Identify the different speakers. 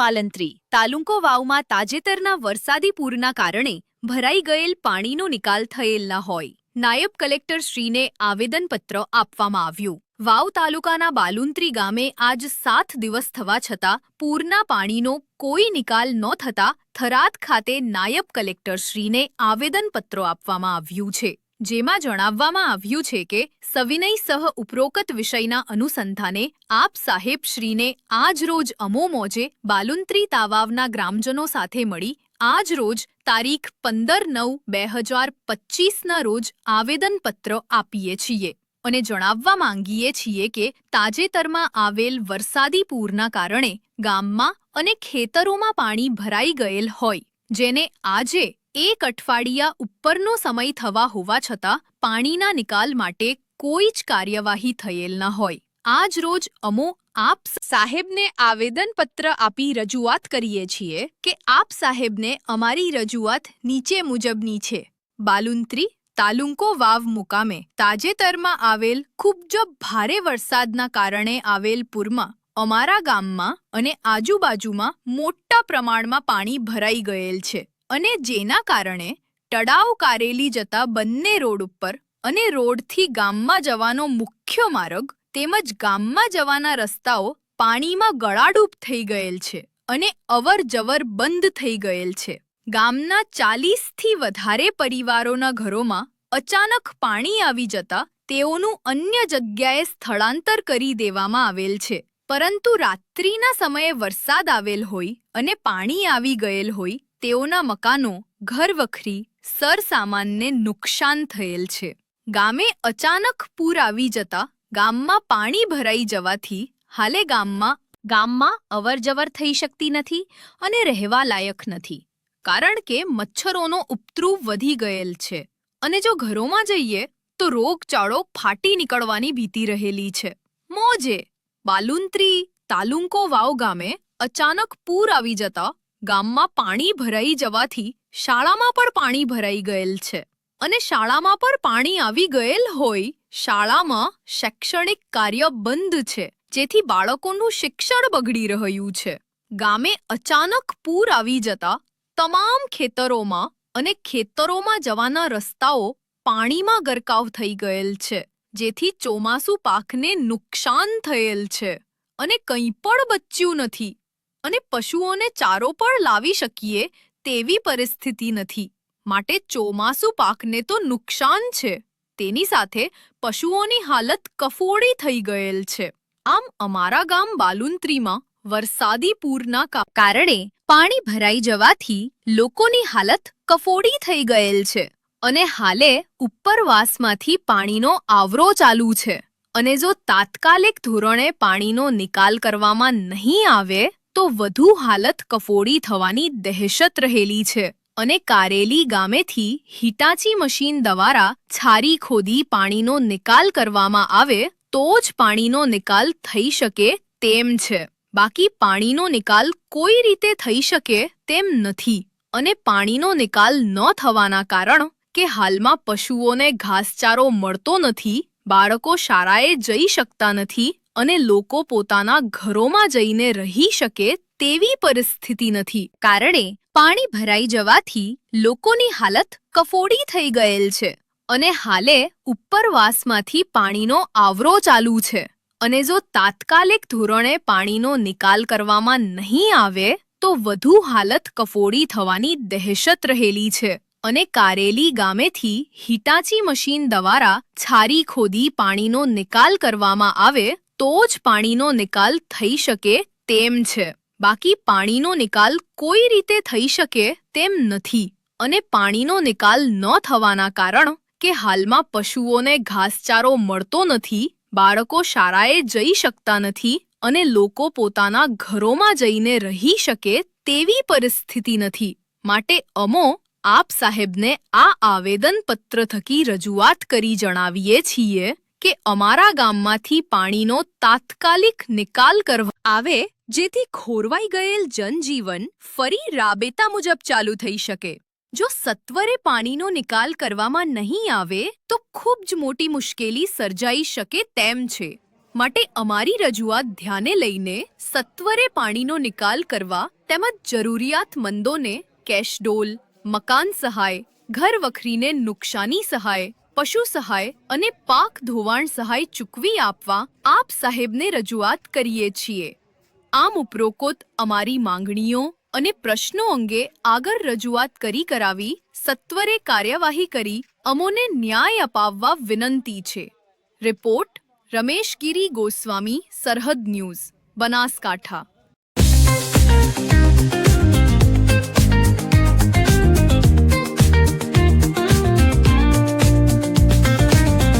Speaker 1: બાલંત્રી તાલુકો વાવમાં તાજેતરના વરસાદી પૂરના કારણે ભરાઈ ગયેલ પાણીનો નિકાલ થયેલ ન હોય. નાયબ કલેક્ટર શ્રીને આવેદનપત્ર આપવામાં આવ્યું. વાવ તાલુકાના બાલુંત્રી ગામે આજ સાત દિવસ થવા છતાં પૂરના પાણીનો કોઈ નિકાલ ન થતા થરાદ ખાતે નાયબ કલેક્ટર શ્રીને આવેદનપત્રો આપવામાં આવ્યું છે. જેમાં જણાવવામાં આવ્યું છે કે સવિનય સહ ઉપરોક્ત વિષયના અનુસંધાને આપ સાહેબ શ્રીને આજ રોજ અમો મોજે બાલુંત્રી તાવાવના ગ્રામજનો સાથે મળી આજ રોજ તારીખ પંદર નવ બે હજાર પચીસના રોજ આવેદનપત્ર આપીએ છીએ. અને જણાવવા માંગીએ છીએ કે તાજેતરમાં આવેલ વરસાદી પૂરના કારણે ગામમાં અને ખેતરોમાં પાણી ભરાઈ ગયેલ હોય, જેને આજે એક અઠવાડિયા ઉપરનો સમય થવા હોવા છતાં પાણીના નિકાલ માટે કોઈ જ કાર્યવાહી થયેલ ન હોય. આજ રોજ અમો આપ સાહેબને આવેદનપત્ર આપી રજૂઆત કરીએ છીએ કે આપ સાહેબને અમારી રજૂઆત નીચે મુજબની છે. બાલુંત્રી તાલુંકો વાવ મુકામે તાજેતરમાં આવેલ ખૂબ જ ભારે વરસાદના કારણે આવેલ પૂરમાં અમારા ગામમાં અને આજુબાજુમાં મોટા પ્રમાણમાં પાણી ભરાઈ ગયેલ છે. અને જેના કારણે તળાવ કારેલી જતા બંને રોડ ઉપર અને રોડથી ગામમાં જવાનો મુખ્ય માર્ગ તેમજ ગામમાં જવાના રસ્તાઓ પાણીમાં ગળાડૂબ થઈ ગયેલ છે અને અવર જવર બંધ થઈ ગયેલ છે. ગામના ચાલીસથી વધારે પરિવારોના ઘરોમાં અચાનક પાણી આવી જતા તેઓનું અન્ય જગ્યાએ સ્થળાંતર કરી દેવામાં આવેલ છે. પરંતુ રાત્રિના સમયે વરસાદ આવેલ હોય અને પાણી આવી ગયેલ હોય તેઓના મકાનો ઘરવખરી સરસામાનને નુકસાન થયેલ છે. ગામે અચાનક પૂર આવી જતા ગામમાં પાણી ભરાઈ જવાથી હાલે ગામમાં ગામમાં અવરજવર થઈ શકતી નથી અને રહેવા લાયક નથી. કારણ કે મચ્છરોનો ઉપદ્રુવ વધી ગયેલ છે અને જો ઘરોમાં જઈએ તો રોગચાળો ફાટી નીકળવાની ભીતિ રહેલી છે. મોજે બાલુંત્રી તાલુકો વાવ ગામે અચાનક પૂર આવી જતા ગામમાં પાણી ભરાઈ જવાથી શાળામાં પણ પાણી ભરાઈ ગયેલ છે. અને શાળામાં પણ પાણી આવી ગયેલ હોય, શાળામાં શૈક્ષણિક કાર્ય બંધ છે, જેથી બાળકોનું શિક્ષણ બગડી રહ્યું છે. ગામે અચાનક પૂર આવી જતા તમામ ખેતરોમાં અને ખેતરોમાં જવાના રસ્તાઓ પાણીમાં ગરકાવ થઈ ગયેલ છે, જેથી ચોમાસુ પાકને નુકસાન થયેલ છે. અને કંઈ પણ બચ્યું નથી. અને પશુઓને ચારો પણ લાવી શકીએ તેવી પરિસ્થિતિ નથી. માટે ચોમાસુ પાકને તો નુકસાન છે. તેની સાથે પશુઓની હાલત કફોડી થઈ ગયેલ છે. આમ અમારા ગામ બાલુંત્રીમાં વરસાદી પૂરના કારણે પાણી ભરાઈ જવાથી લોકોની હાલત કફોડી થઈ ગયેલ છે અને હાલે ઉપરવાસમાંથી પાણીનો આવરો ચાલુ છે. અને જો તાત્કાલિક ધોરણે પાણીનો નિકાલ કરવામાં નહીં આવે તો વધુ હાલત કફોડી થવાની દહેશત રહેલી છે અને કારેલી ગામેથી હિટાચી મશીન દ્વારા છારી ખોદી પાણીનો નિકાલ કરવામાં આવે તો જ પાણીનો નિકાલ થઈ શકે તેમ છે. બાકી પાણીનો નિકાલ કોઈ રીતે થઈ શકે તેમ નથી અને પાણીનો નિકાલ ન થવાના કારણ કે હાલમાં પશુઓને ઘાસચારો મળતો નથી, બાળકો શાળાએ જઈ શકતા નથી અને લોકો પોતાના ઘરોમાં જઈને રહી શકે તેવી પરિસ્થિતિ નથી. કારણે પાણી ભરાઈ જવાથી લોકોની હાલત કફોડી થઈ ગયેલ છે અને હાલે ઉપરવાસમાંથી પાણીનો આવરો ચાલુ છે. અને જો તાત્કાલિક ધોરણે પાણીનો નિકાલ કરવામાં નહીં આવે, તો વધુ હાલત કફોડી થવાની દહેશત રહેલી છે અને કારેલી ગામેથી હિટાચી મશીન દ્વારા છારી ખોદી પાણીનો નિકાલ કરવામાં આવે તો જ પાણીનો નિકાલ થઈ શકે તેમ છે. બાકી પાણીનો નિકાલ કોઈ રીતે થઈ શકે તેમ નથી. અને પાણીનો નિકાલ ન થવાના કારણ કે હાલમાં પશુઓને ઘાસચારો મળતો નથી, બાળકો શાળાએ જઈ શકતા નથી અને લોકો પોતાના ઘરોમાં જઈને રહી શકે તેવી પરિસ્થિતિ નથી. માટે અમો આપ સાહેબને આ આવેદનપત્ર થકી રજૂઆત કરી જણાવીએ છીએ કે અમારા ગામમાંથી પાણીનો તાત્કાલિક નિકાલ કરવા આવે, જેથી ખોરવાઈ ગયેલ જનજીવન ફરી રાબેતા મુજબ ચાલુ થઈ શકે. જો સત્વરે પાણીનો નિકાલ કરવામાં નહીં આવે, તો ખૂબ જ મોટી મુશ્કેલી સર્જાઈ શકે તેમ છે. માટે અમારી રજૂઆત ધ્યાને લઈને સત્વરે પાણીનો નિકાલ કરવા તેમજ જરૂરિયાતમંદોને કેશ ડોલ, મકાન સહાય, ઘર વખરીને નુકસાની સહાય પશુ સહાય અને પાક ધોવાણ સહાય ચૂકવી આપવા આપ સાહેબને રજૂઆત કરીએ છીએ. આમ ઉપરોક્ત અમારી માંગણીઓ અને પ્રશ્નો અંગે આગળ રજૂઆત કરી કરાવી સત્વરે કાર્યવાહી કરી અમોને ન્યાય અપાવવા વિનંતી છે. રિપોર્ટ રમેશગીરી ગોસ્વામી, સરહદ ન્યૂઝ, બનાસકાંઠા.